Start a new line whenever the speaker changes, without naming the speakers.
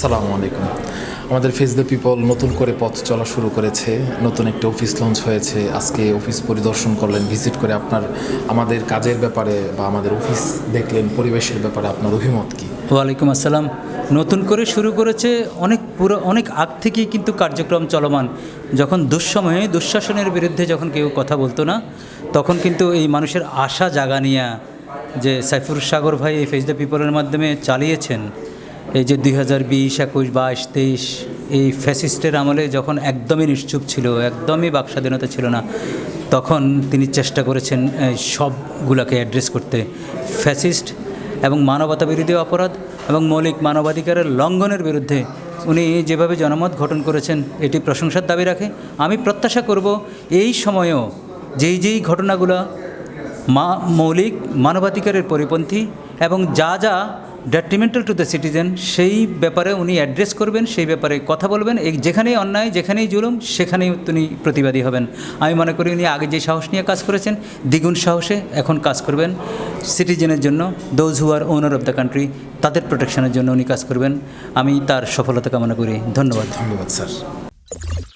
আসসালামু আলাইকুম। আমাদের ফেস দ্য পিপল নতুন করে পথ চলা শুরু করেছে, নতুন একটা অফিস লঞ্চ হয়েছে। আজকে অফিস পরিদর্শন করলেন ভিজিট করে আপনার, আমাদের কাজের ব্যাপারে বা আমাদের অফিস দেখলেন, পরিবেশের ব্যাপারে আপনার অভিমত কি?
ওয়ালাইকুম আসসালাম। নতুন করে শুরু করেছে অনেক পুরো, অনেক আগ থেকেই কিন্তু কার্যক্রম চলমান। যখন দুঃসময়ে, দুঃশাসনের বিরুদ্ধে যখন কেউ কথা বলতো না, তখন কিন্তু এই মানুষের আশা জাগানিয়া যে সাইফুর সাগর ভাই এই ফেস দ্য পিপলের মাধ্যমে চালিয়েছেন। এই যে দুই হাজার বিশ, একুশ, বাইশ, তেইশ, এই ফ্যাসিস্টের আমলে যখন একদমই নিশ্চুপ ছিল, একদমই বাক স্বাধীনতা ছিল না, তখন তিনি চেষ্টা করেছেন সবগুলোকে অ্যাড্রেস করতে। ফ্যাসিস্ট এবং মানবতা বিরোধী অপরাধ এবং মৌলিক মানবাধিকারের লঙ্ঘনের বিরুদ্ধে উনি যেভাবে জনমত গঠন করেছেন, এটি প্রশংসার দাবি রাখে। আমি প্রত্যাশা করব, এই সময়েও যেই যেই ঘটনাগুলো মা, মৌলিক মানবাধিকারের পরিপন্থী এবং যা যা ডেট্রিমেন্টাল টু দ্য সিটিজেন সেই ব্যাপারে উনি অ্যাড্রেস করবেন, সেই ব্যাপারে কথা বলবেন, এই যেখানেই অন্যায়, যেখানেই জুলুম, সেখানেই তিনি প্রতিবাদী হবেন। আমি মনে করি উনি আগে যে সাহস নিয়ে কাজ করেছেন, দ্বিগুণ সাহসে এখন কাজ করবেন। সিটিজেনের জন্য those who are owner of the country তাদের প্রোটেকশনের জন্য উনি কাজ করবেন। আমি তার সফলতা কামনা করি। ধন্যবাদ।
ধন্যবাদ স্যার